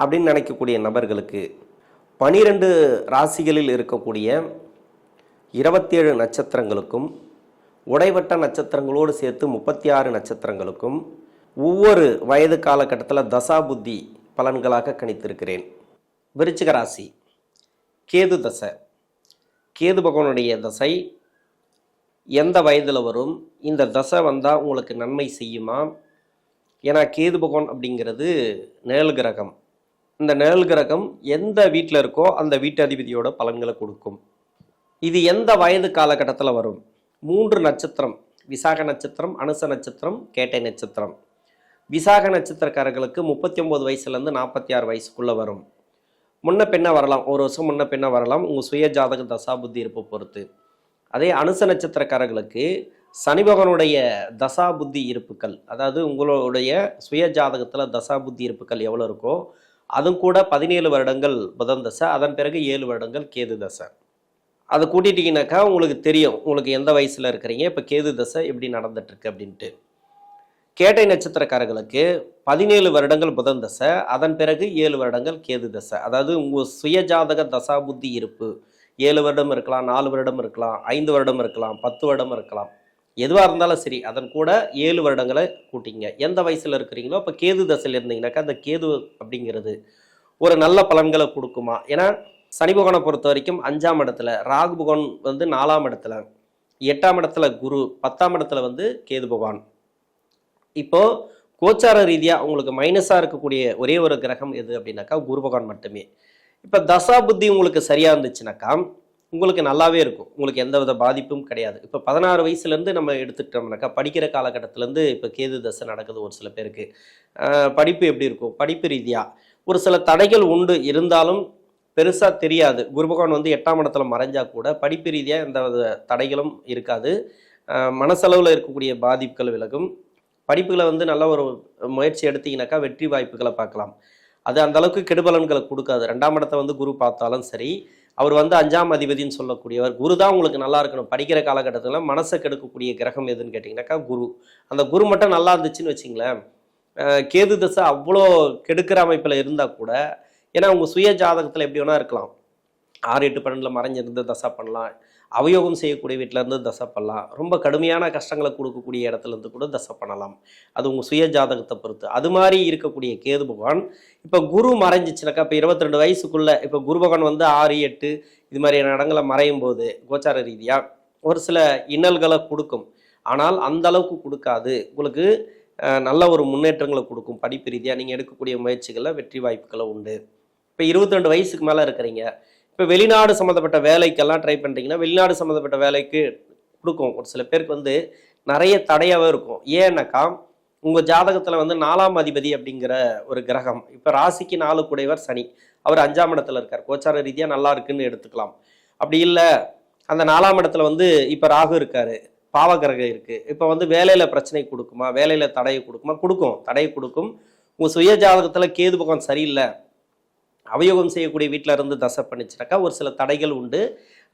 அப்படின்னு நினைக்கக்கூடிய நபர்களுக்கு பனிரெண்டு ராசிகளில் இருக்கக்கூடிய இருபத்தேழு நட்சத்திரங்களுக்கும் உடைவட்ட நட்சத்திரங்களோடு சேர்த்து முப்பத்தி ஆறு நட்சத்திரங்களுக்கும் ஒவ்வொரு வயது காலகட்டத்தில் தசா புத்தி பலன்களாக கணித்திருக்கிறேன். விருச்சிக ராசி கேது தசை. கேது பகவானுடைய தசை எந்த வயதில் வரும் இந்த தசை வந்தால் உங்களுக்கு நன்மை செய்யுமா? ஏன்னா கேது பகவான் அப்படிங்கிறது நிழல் கிரகம். இந்த நிழல் கிரகம் எந்த வீட்டில் இருக்கோ அந்த வீட்டதிபதியோட பலன்களை கொடுக்கும். இது எந்த வயது காலகட்டத்தில் வரும்? மூன்று நட்சத்திரம் விசாக நட்சத்திரம் அனுச நட்சத்திரம் கேட்டை நட்சத்திரம். விசாக நட்சத்திரக்காரர்களுக்கு முப்பத்தி ஒம்பது வயசுலேருந்து நாற்பத்தி ஆறு வயசுக்குள்ளே வரும். முன்ன பின்ன வரலாம். ஒரு வருஷம் முன்ன பின்ன வரலாம். உங்கள் சுய ஜாதக தசா புத்தி இருப்பை பொறுத்து. அதே அனுச நட்சத்திரக்காரர்களுக்கு சனி தசா புத்தி இருப்புக்கள் அதாவது உங்களுடைய சுய ஜாதகத்தில் தசா புத்தி இருப்புக்கள் எவ்வளோ இருக்கோ அதுவும் கூட பதினேழு வருடங்கள் புதன் தசை அதன் பிறகு ஏழு வருடங்கள் கேது தசை. அதை கூட்டிட்டீங்கன்னாக்கா உங்களுக்கு தெரியும் உங்களுக்கு எந்த வயசில் இருக்கிறீங்க இப்போ கேது தசை எப்படி நடந்துட்டுருக்கு அப்படின்ட்டு. கேட்டை நட்சத்திரக்காரர்களுக்கு பதினேழு வருடங்கள் புதன் தசை அதன் பிறகு ஏழு வருடங்கள் கேது தசை. அதாவது உங்கள் சுயஜாதக தசா புத்தி இருப்பு. ஏழு வருடம் இருக்கலாம் நாலு வருடம் இருக்கலாம் ஐந்து வருடம் இருக்கலாம் பத்து வருடம் இருக்கலாம். எதுவாக இருந்தாலும் சரி அதன் கூட ஏழு வருடங்களை கூட்டிங்க. எந்த வயசில் இருக்கிறீங்களோ இப்போ கேது தசையில் இருந்தீங்கன்னாக்கா அந்த கேது அப்படிங்கிறது ஒரு நல்ல பலன்களை கொடுக்குமா? ஏன்னா சனி பகவானை பொறுத்த வரைக்கும் அஞ்சாம் இடத்துல ராகு பகவான் வந்து நாலாம் இடத்துல எட்டாம் இடத்துல குரு பத்தாம் இடத்துல வந்து கேது பகவான். இப்போது கோச்சார ரீதியாக உங்களுக்கு மைனஸாக இருக்கக்கூடிய ஒரே ஒரு கிரகம் எது அப்படின்னாக்கா குரு பகவான் மட்டுமே. இப்போ தசா புத்தி உங்களுக்கு சரியாக இருந்துச்சுனாக்கா உங்களுக்கு நல்லாவே இருக்கும். உங்களுக்கு எந்த வித பாதிப்பும் கிடையாது. இப்போ பதினாறு வயசுலேருந்து நம்ம எடுத்துக்கிட்டோம்னாக்கா படிக்கிற காலகட்டத்திலேருந்து இப்போ கேது தசை நடக்குது ஒரு சில பேருக்கு. படிப்பு எப்படி இருக்கும்? படிப்பு ரீதியாக ஒரு சில தடைகள் உண்டு. இருந்தாலும் பெருசாக தெரியாது. குரு பகவான் வந்து எட்டாம் இடத்துல மறைஞ்சா கூட படிப்பு ரீதியாக எந்த வித தடைகளும் இருக்காது. மனசளவில் இருக்கக்கூடிய பாதிப்புகள் விலகும். படிப்புகளை வந்து நல்ல ஒரு முயற்சி எடுத்தீங்கன்னாக்கா வெற்றி வாய்ப்புகளை பார்க்கலாம். அது அந்த அளவுக்கு கெடுபலன்களை கொடுக்காது. ரெண்டாம் இடத்தை வந்து குரு பார்த்தாலும் சரி அவர் வந்து அஞ்சாம் அதிபதின்னு சொல்லக்கூடியவர். குரு தான் உங்களுக்கு நல்லா இருக்கணும். படிக்கிற காலகட்டத்தில் மனசை கெடுக்கக்கூடிய கிரகம் எதுன்னு கேட்டிங்கனாக்கா குரு. அந்த குரு மட்டும் நல்லா இருந்துச்சுன்னு வச்சிங்களேன். கேது தசை அவ்வளோ கெடுக்கிற அமைப்பில் இருந்தால் கூட ஏன்னா உங்கள் சுய ஜாதகத்தில் எப்படி வேணா இருக்கலாம். ஆறு எட்டு பன்னெண்டில் மறைஞ்சிருந்து தசை பண்ணலாம். அவயோகம் செய்யக்கூடிய வீட்டிலேருந்து தசை பண்ணலாம். ரொம்ப கடுமையான கஷ்டங்களை கொடுக்கக்கூடிய இடத்துலேருந்து கூட தசை பண்ணலாம். அது உங்கள் சுய ஜாதகத்தை பொறுத்து. அது மாதிரி இருக்கக்கூடிய கேது பகவான் இப்போ குரு மறைஞ்சிச்சுனாக்கா இப்போ இருபத்தி ரெண்டு வயசுக்குள்ளே இப்போ குரு பகவான் வந்து ஆறு எட்டு இது மாதிரியான இடங்களை மறையும் போது கோச்சார ரீதியாக ஒரு சில இன்னல்களை கொடுக்கும். ஆனால் அந்த அளவுக்கு கொடுக்காது. உங்களுக்கு நல்ல ஒரு முன்னேற்றங்களை கொடுக்கும் படிப்பு ரீதியாக நீங்கள் எடுக்கக்கூடிய முயற்சிகளில் வெற்றி வாய்ப்புகளை உண்டு. இப்போ இருபத்தி ரெண்டு வயசுக்கு மேலே இருக்கிறீங்க. இப்போ வெளிநாடு சம்மந்தப்பட்ட வேலைக்கெல்லாம் ட்ரை பண்ணுறீங்கன்னா வெளிநாடு சம்மந்தப்பட்ட வேலைக்கு கொடுக்கும். ஒரு சில பேருக்கு வந்து நிறைய தடையாகவே இருக்கும். ஏன்னாக்கா உங்கள் ஜாதகத்தில் வந்து நாலாம் அதிபதி அப்படிங்கிற ஒரு கிரகம் இப்போ ராசிக்கு நாலு குடைவர் சனி. அவர் அஞ்சாம் இடத்துல இருக்கார். கோச்சார ரீதியாக நல்லா இருக்குன்னு எடுத்துக்கலாம். அப்படி இல்லை அந்த நாலாம் இடத்துல வந்து இப்போ ராகு இருக்காரு பாவகிரகம் இருக்குது இப்போ வந்து வேலையில் பிரச்சனை கொடுக்குமா? வேலையில் தடையை கொடுக்குமா? கொடுக்கும். தடையை கொடுக்கும். உங்கள் சுய ஜாதகத்தில் கேது பகவான் சரியில்லை. அவயோகம் செய்யக்கூடிய வீட்டில் இருந்து தசை பண்ணிச்சுனாக்கா ஒரு சில தடைகள் உண்டு.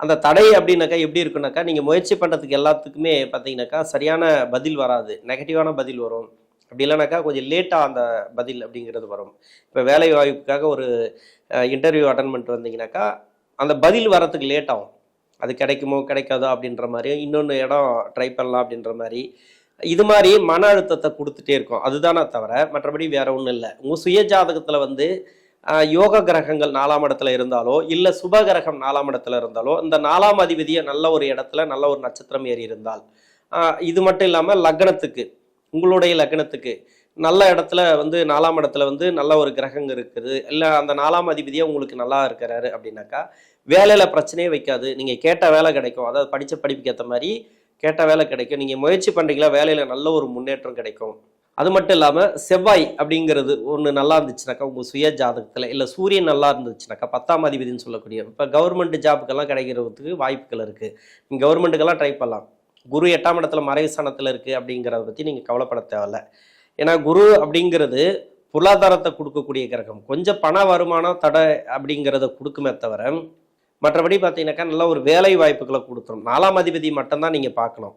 அந்த தடை அப்படின்னாக்கா எப்படி இருக்குனாக்கா நீங்கள் முயற்சி பண்ணுறதுக்கு எல்லாத்துக்குமே பார்த்தீங்கன்னாக்கா சரியான பதில் வராது. நெகட்டிவான பதில் வரும். அப்படி இல்லைனாக்கா கொஞ்சம் லேட்டாக அந்த பதில் அப்படிங்கிறது வரும். இப்போ வேலை வாய்ப்புக்காக ஒரு இன்டர்வியூ அட்டன் பண்ணிட்டு வந்தீங்கன்னாக்கா அந்த பதில் வரத்துக்கு லேட் ஆகும். அது கிடைக்குமோ கிடைக்காதோ அப்படின்ற மாதிரி இன்னொன்று இடம் ட்ரை பண்ணலாம் அப்படின்ற மாதிரி. இது மாதிரி மன அழுத்தத்தை கொடுத்துட்டே இருக்கும். அதுதானே தவிர மற்றபடி வேற ஒன்றும் இல்லை. உங்கள் சுய ஜாதகத்தில் வந்து யோக கிரகங்கள் நாலாம் இடத்துல இருந்தாலோ இல்லை சுப கிரகம் நாலாம் இடத்துல இருந்தாலோ இந்த நாலாம் அதிபதியை நல்ல ஒரு இடத்துல நல்ல ஒரு நட்சத்திரம் ஏறி இருந்தால் இது மட்டும் இல்லாமல் லக்னத்துக்கு உங்களுடைய லக்னத்துக்கு நல்ல இடத்துல வந்து நாலாம் இடத்துல வந்து நல்ல ஒரு கிரகம் இருக்குது. இல்லை அந்த நாலாம் அதிபதியாக உங்களுக்கு நல்லா இருக்கிறாரு அப்படின்னாக்கா வேலையில் பிரச்சனையே வைக்காது. நீங்கள் கேட்ட வேலை கிடைக்கும். அதாவது படித்த படிப்புக்கு ஏற்ற மாதிரி கேட்ட வேலை கிடைக்கும். நீங்கள் முயற்சி பண்ணுறீங்களா வேலையில் நல்ல ஒரு முன்னேற்றம் கிடைக்கும். அது மட்டும் இல்லாமல் செவ்வாய் அப்படிங்கிறது ஒன்று நல்லா இருந்துச்சுனாக்கா உங்கள் சுய ஜாதகத்தில் இல்லை சூரியன் நல்லா இருந்துச்சுனாக்கா பத்தாம் அதிபதினு சொல்லக்கூடிய இப்போ கவர்மெண்ட் ஜாபுக்கெல்லாம் கிடைக்கிறதுக்கு வாய்ப்புகள் இருக்குது நீங்கள் கவர்மெண்ட்டுக்கெல்லாம் ட்ரை பண்ணலாம். குரு எட்டாம் இடத்துல மறைவு ஸ்தானத்தில் இருக்குது அப்படிங்கிறத பற்றி நீங்கள் கவலைப்பட தேவையில்ல. ஏன்னா குரு அப்படிங்கிறது பொருளாதாரத்தை கொடுக்கக்கூடிய கிரகம். கொஞ்சம் பண வருமானம் தடை அப்படிங்கிறத கொடுக்குமே தவிர மற்றபடி பார்த்தீங்கன்னாக்கா நல்ல ஒரு வேலை வாய்ப்புகளை கொடுத்துரும். நாலாம் அதிபதி மட்டும்தான் நீங்கள் பார்க்கணும்.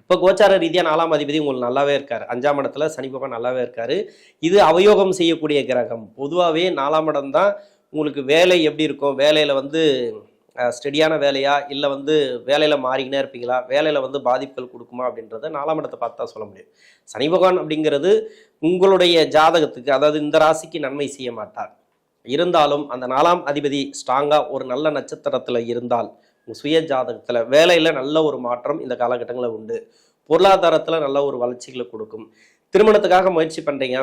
இப்போ கோச்சார ரீதியாக நாலாம் அதிபதி உங்களுக்கு நல்லாவே இருக்கார். அஞ்சாம் இடத்துல சனி பகவான் நல்லாவே இருக்கார். இது அவயோகம் செய்யக்கூடிய கிரகம். பொதுவாகவே நாலாம் இடம் தான் உங்களுக்கு வேலை எப்படி இருக்கும்? வேலையில் வந்து ஸ்டெடியான வேலையா? இல்லை வந்து வேலையில் மாறிக்கினே இருப்பீங்களா? வேலையில் வந்து பாதிப்புகள் கொடுக்குமா? அப்படின்றத நாலாம் இடத்தை பார்த்து தான் சொல்ல முடியும். சனி பகவான் அப்படிங்கிறது உங்களுடைய ஜாதகத்துக்கு அதாவது இந்த ராசிக்கு நன்மை செய்ய மாட்டார். இருந்தாலும் அந்த நாலாம் அதிபதி ஸ்ட்ராங்காக ஒரு நல்ல நட்சத்திரத்தில் இருந்தால் உங்கள் சுய ஜாதகத்தில் வேலையில் நல்ல ஒரு மாற்றம் இந்த காலகட்டங்களில் உண்டு. பொருளாதாரத்தில் நல்ல ஒரு வளர்ச்சிகளை கொடுக்கும். திருமணத்துக்காக முயற்சி பண்ணுறீங்க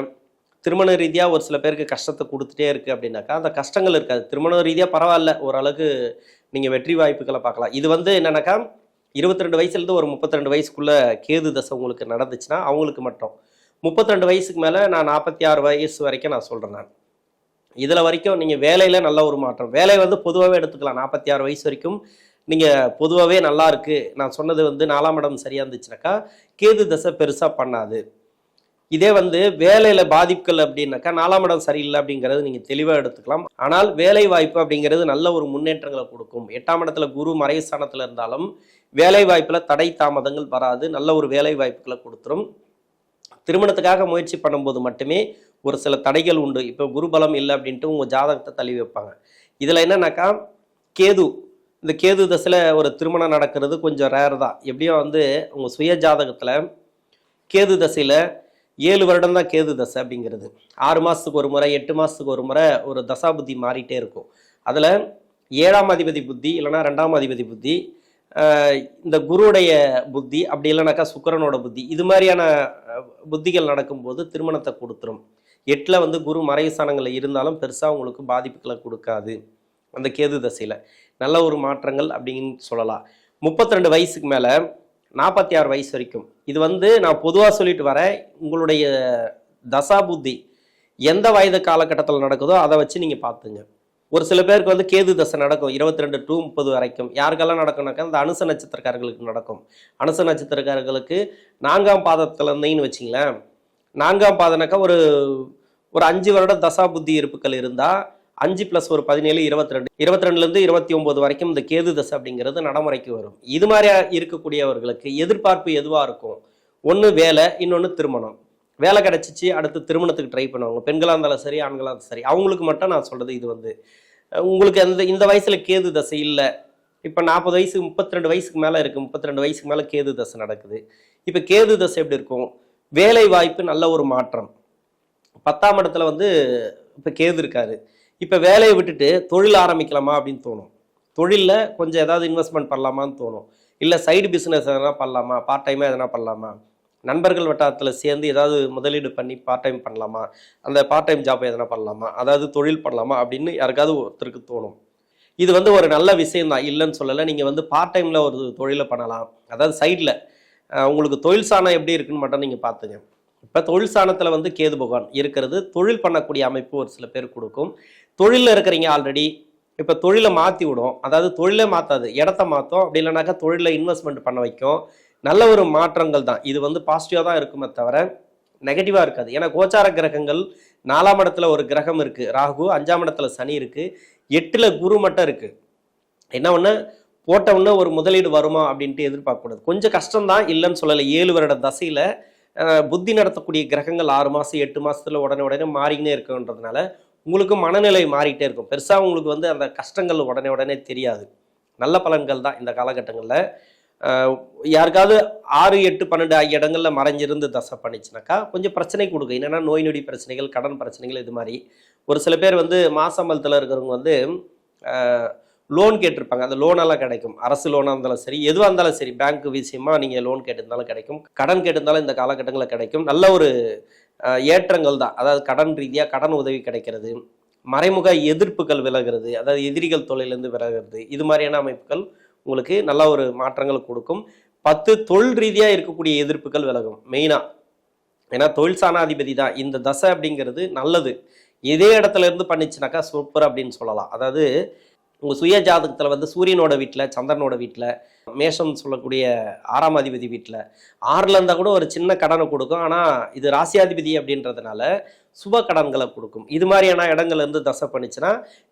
திருமண ரீதியாக ஒரு சில பேருக்கு கஷ்டத்தை கொடுத்துட்டே இருக்குது அப்படின்னாக்கா அந்த கஷ்டங்கள் இருக்காது. திருமண ரீதியாக பரவாயில்ல. ஓரளவுக்கு நீங்கள் வெற்றி வாய்ப்புகளை பார்க்கலாம். இது வந்து என்னென்னாக்கா இருபத்தி ரெண்டு வயசுலேருந்து ஒரு முப்பத்தி ரெண்டு வயசுக்குள்ளே கேது தசை உங்களுக்கு நடந்துச்சுன்னா அவங்களுக்கு மட்டும். முப்பத்தி ரெண்டு வயசுக்கு மேலே நான் நாற்பத்தி ஆறு வயசு வரைக்கும் நான் சொல்கிறேன் நான். இதில் வரைக்கும் நீங்கள் வேலையில் நல்ல ஒரு மாற்றம். வேலை வந்து பொதுவாகவே எடுத்துக்கலாம். நாற்பத்தி ஆறு வயசு வரைக்கும் நீங்கள் பொதுவாகவே நல்லாயிருக்கு நான் சொன்னது வந்து நாலாம் இடம் சரியாக இருந்துச்சுனாக்கா கேது தசை பெருசாக பண்ணாது. இதே வந்து வேலையில் பாதிப்புகள் அப்படின்னாக்கா நாலாம் இடம் சரியில்லை அப்படிங்கிறது நீங்கள் தெளிவாக எடுத்துக்கலாம். ஆனால் வேலை வாய்ப்பு அப்படிங்கிறது நல்ல ஒரு முன்னேற்றங்களை கொடுக்கும். எட்டாம் இடத்துல குரு மறைஸ்தானத்தில் இருந்தாலும் வேலை வாய்ப்பில் தடை தாமதங்கள் வராது. நல்ல ஒரு வேலை வாய்ப்புகளை கொடுத்துரும். திருமணத்துக்காக முயற்சி பண்ணும்போது மட்டுமே ஒரு சில தடைகள் உண்டு. இப்போ குருபலம் இல்லை அப்படின்ட்டு உங்கள் ஜாதகத்தை தள்ளி வைப்பாங்க. இதில் என்னன்னாக்கா கேது இந்த கேது தசையில் ஒரு திருமணம் நடக்கிறது கொஞ்சம் ரேர் தான். எப்படியும் வந்து உங்கள் சுய ஜாதகத்தில் கேது தசையில் ஏழு வருடம் தான் கேது தசை அப்படிங்கிறது. ஆறு மாதத்துக்கு ஒரு முறை எட்டு மாதத்துக்கு ஒரு முறை ஒரு தசா புத்தி மாறிட்டே இருக்கும். அதில் ஏழாம் அதிபதி புத்தி இல்லைன்னா ரெண்டாம் அதிபதி புத்தி இந்த குருவுடைய புத்தி அப்படி இல்லைனாக்கா சுக்கிரனோட புத்தி இது மாதிரியான புத்திகள் நடக்கும்போது திருமணத்தை கொடுத்துரும். எட்டில் வந்து குரு மறைவு ஸ்தானங்களில் இருந்தாலும் பெருசாக உங்களுக்கு பாதிப்புகளை கொடுக்காது. அந்த கேது தசையில். நல்ல ஒரு மாற்றங்கள் அப்படின்னு சொல்லலாம். முப்பத்தி ரெண்டு வயசுக்கு மேலே நாற்பத்தி ஆறு வயசு வரைக்கும். இது வந்து நான் பொதுவாக சொல்லிட்டு வரேன் உங்களுடைய தசா புத்தி எந்த வயது காலகட்டத்தில் நடக்குதோ அதை வச்சு நீங்கள் பார்த்துங்க. ஒரு சில பேருக்கு வந்து கேது தசை நடக்கும் இருபத்தி ரெண்டு டு முப்பது வரைக்கும். யாருக்கெல்லாம் நடக்கும்னாக்கா அந்த அனுச நட்சத்திரக்காரர்களுக்கு நடக்கும். அனுச நட்சத்திரக்காரர்களுக்கு நான்காம் பாதத்தில் இருந்தீங்கன்னு வச்சிங்களேன் நான்காம் பாதனாக்கா ஒரு ஒரு அஞ்சு வருட தசா புத்தி இருப்புகள் இருந்தால் அஞ்சு ப்ளஸ் ஒரு பதினேழு இருபத்தி ரெண்டு இருபத்தி ரெண்டுலேருந்து இருபத்தி ஒம்பது வரைக்கும் இந்த கேது தசை அப்படிங்கிறது நடைமுறைக்கு வரும். இது மாதிரி இருக்கக்கூடியவர்களுக்கு எதிர்பார்ப்பு எதுவாக இருக்கும்? ஒன்று வேலை இன்னொன்று திருமணம். வேலை கிடச்சிச்சு அடுத்து திருமணத்துக்கு ட்ரை பண்ணுவாங்க. பெண்களாக இருந்தாலும் சரி ஆண்களாக இருந்தாலும் சரி. அவங்களுக்கு மட்டும் நான் சொல்கிறது இது வந்து உங்களுக்கு அந்த இந்த வயசில் கேது தசை இல்லை. இப்போ நாற்பது வயசு முப்பத்தி ரெண்டு வயசுக்கு மேலே இருக்குது முப்பத்தி ரெண்டு வயசுக்கு மேலே கேது தசை நடக்குது. இப்போ கேது தசை எப்படி இருக்கும்? வேலை வாய்ப்பு நல்ல ஒரு மாற்றம். பத்தாம் இடத்துல வந்து இப்போ கேது இருக்காரு. இப்போ வேலையை விட்டுட்டு தொழில் ஆரம்பிக்கலாமா அப்படின்னு தோணும். தொழிலில் கொஞ்சம் ஏதாவது இன்வெஸ்ட்மெண்ட் பண்ணலாமான்னு தோணும். இல்லை சைடு பிஸ்னஸ் எதனா பண்ணலாமா? பார்ட் டைமாக எதனா பண்ணலாமா? நண்பர்கள் வட்டாரத்தில் சேர்ந்து ஏதாவது முதலீடு பண்ணி பார்ட் டைம் பண்ணலாமா? அந்த பார்ட் டைம் ஜாப் எதனா பண்ணலாமா? அதாவது தொழில் பண்ணலாமா? அப்படின்னு யாருக்காவது ஒருத்தருக்கு தோணும். இது வந்து ஒரு நல்ல விஷயம் தான். இல்லைன்னு சொல்லலை. நீங்கள் வந்து பார்ட் டைமில் ஒரு தொழிலை பண்ணலாம். அதாவது சைடில் உங்களுக்கு தொழில் சாணம் எப்படி இருக்குன்னு மட்டும் நீங்கள் பார்த்துங்க. இப்போ தொழில் சாணத்தில் வந்து கேது பகவான் இருக்கிறது தொழில் பண்ணக்கூடிய அமைப்பு ஒரு சில பேர் கொடுக்கும். தொழிலில் இருக்கிறீங்க ஆல்ரெடி இப்போ தொழிலை மாற்றி விடும். அதாவது தொழிலை மாற்றாது இடத்த மாற்றும் அப்படி இல்லைனாக்கா தொழிலில் இன்வெஸ்ட்மெண்ட் பண்ண வைக்கும். நல்ல ஒரு மாற்றங்கள் தான். இது வந்து பாசிட்டிவாக தான் இருக்குமே தவிர நெகட்டிவாக இருக்காது. ஏன்னா கோச்சார கிரகங்கள் நாலாம் இடத்துல ஒரு கிரகம் இருக்குது ராகு அஞ்சாம் இடத்துல சனி இருக்குது எட்டில் குரு மட்டும் இருக்குது என்ன ஒன்று போட்ட உடனே ஒரு முதலீடு வருமா அப்படின்ட்டு எதிர்பார்க்கக்கூடாது. கொஞ்சம் கஷ்டம்தான் இல்லைன்னு சொல்லலை. ஏழு வருட தசையில் புத்தி நடத்தக்கூடிய கிரகங்கள் ஆறு மாதம் எட்டு மாதத்தில் உடனே உடனே மாறிக்கினே இருக்குன்றதுனால உங்களுக்கு மனநிலை மாறிட்டே இருக்கும். பெருசாக உங்களுக்கு வந்து அந்த கஷ்டங்கள் உடனே உடனே தெரியாது. நல்ல பலன்கள் தான் இந்த காலகட்டங்களில். யாருக்காவது ஆறு எட்டு பன்னெண்டு ஆகிய இடங்களில் மறைஞ்சிருந்து தசை பண்ணிச்சுனாக்கா கொஞ்சம் பிரச்சனை கொடுக்கும். என்னென்னா நோய் நொடி பிரச்சனைகள் கடன் பிரச்சனைகள் இது மாதிரி. ஒரு சில பேர் வந்து மாசம்பலத்தில் இருக்கிறவங்க வந்து லோன் கேட்டிருப்பாங்க. அந்த லோனெல்லாம் கிடைக்கும். அரசு லோனாக இருந்தாலும் சரி எதுவாக இருந்தாலும் சரி பேங்க் விஷயமா நீங்கள் லோன் கேட்டிருந்தாலும் கிடைக்கும். கடன் கேட்டிருந்தாலும் இந்த காலகட்டங்களில் கிடைக்கும். நல்ல ஒரு ஏற்றங்கள் தான். அதாவது கடன் ரீதியாக கடன் உதவி கிடைக்கிறது மறைமுக எதிர்ப்புகள் விலகிறது அதாவது எதிரிகள் தொழிலேருந்து விலகிறது இது மாதிரியான அமைப்புகள் உங்களுக்கு நல்ல ஒரு மாற்றங்கள் கொடுக்கும். பத்து தொழில் ரீதியாக இருக்கக்கூடிய எதிர்ப்புகள் விலகும் மெயினாக ஏன்னா தொழில் சாணாதிபதி தான். இந்த தசை அப்படிங்கிறது நல்லது. இதே இடத்துல இருந்து பண்ணிச்சுனாக்கா சூப்பர் அப்படின்னு சொல்லலாம். அதாவது உங்கள் சுய ஜாதகத்தில் வந்து சூரியனோட வீட்டில் சந்திரனோட வீட்டில் மேஷம் சொல்லக்கூடிய ஆறாம் அதிபதி வீட்டில் ஆறில் இருந்தால் கூட ஒரு சின்ன கடனை கொடுக்கும். ஆனால் இது ராசியாதிபதி அப்படின்றதுனால சுப கடன்களை கொடுக்கும். இது மாதிரியான இடங்கள்ல இருந்து தசை பண்ணிச்சுன்னா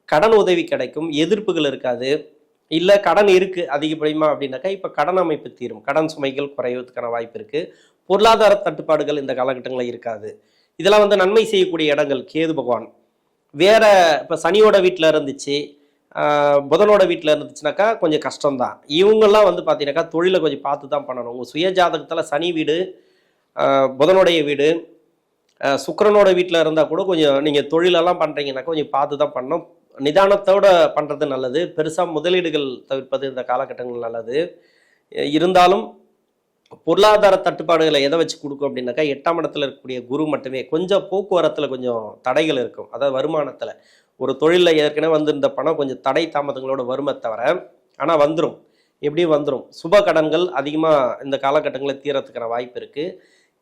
கடன் உதவி கிடைக்கும். எதிர்ப்புகள் இருக்காது. இல்லை கடன் இருக்குது அதிகப்படியுமா அப்படின்னாக்கா இப்போ கடன் அமைப்பு தீரும். கடன் சுமைகள் குறைவதற்கான வாய்ப்பு இருக்குது பொருளாதார தட்டுப்பாடுகள் இந்த காலகட்டங்களில் இருக்காது. இதெல்லாம் வந்து நன்மை செய்யக்கூடிய இடங்கள். கேது பகவான். வேற இப்போ சனியோட வீட்டில் இருந்துச்சு. புதனோட வீட்டில் இருந்துச்சுனாக்கா கொஞ்சம் கஷ்டம்தான். இவங்கெல்லாம் வந்து பார்த்தீங்கன்னாக்கா தொழிலை கொஞ்சம் பார்த்து தான் பண்ணணும். உங்கள் சுய ஜாதகத்தில் சனி வீடு புதனுடைய வீடு சுக்கரனோட சுக்கிரனோட வீட்டில் இருந்தால் கூட கொஞ்சம் நீங்கள் தொழிலெல்லாம் பண்ணுறீங்கன்னாக்கா கொஞ்சம் பார்த்து தான் பண்ணணும். நிதானத்தோட பண்ணுறது நல்லது. பெருசாக முதலீடுகள் தவிர்ப்பது இந்த காலகட்டங்கள் நல்லது. இருந்தாலும் பொருளாதார தட்டுப்பாடுகளை எதை வச்சு கொடுக்கும் அப்படின்னாக்கா எட்டாம் இடத்துல இருக்கக்கூடிய குரு மட்டுமே. கொஞ்சம் போக்குவரத்தில் கொஞ்சம் தடைகள் இருக்கும். அதாவது வருமானத்தில். ஒரு தொழிலில் ஏற்கனவே வந்திருந்த பணம் கொஞ்சம் தடை தாமதங்களோட வருமே தவிர ஆனால் வந்துடும் எப்படியும் வந்துடும் சுப கடன்கள் அதிகமாக இந்த காலகட்டங்களில் தீரத்துக்கான வாய்ப்பு இருக்குது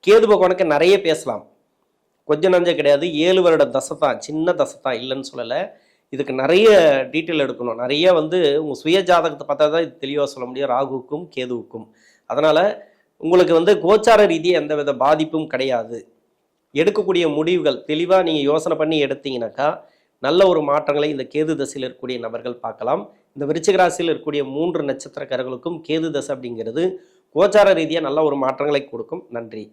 கேது பகவானுக்கு நிறைய பேசலாம். கொஞ்சம் நஞ்ச கிடையாது. ஏழு வருட தசை தான் சின்ன தசை தான் இல்லைன்னு சொல்லலை. இதுக்கு நிறைய டீட்டெயில் எடுக்கணும். நிறைய வந்து உங்கள் சுய ஜாதகத்தை பார்த்தா தான் இது தெளிவாக சொல்ல முடியும். ராகுவுக்கும் கேதுவுக்கும். அதனால் உங்களுக்கு வந்து கோச்சார ரீதியாக எந்த வித பாதிப்பும் கிடையாது. எடுக்கக்கூடிய முடிவுகள் தெளிவாக நீங்கள் யோசனை பண்ணி எடுத்தீங்கன்னாக்கா நல்ல ஒரு மாற்றங்களை இந்த கேது தசையில் இருக்கக்கூடிய நபர்கள் பார்க்கலாம். இந்த விருச்சிக ராசியில் இருக்கக்கூடிய மூன்று நட்சத்திரக்காரர்களுக்கும் கேது தசை அப்படிங்கிறது கோச்சார ரீதியாக நல்ல ஒரு மாற்றங்களை கொடுக்கும். நன்றி.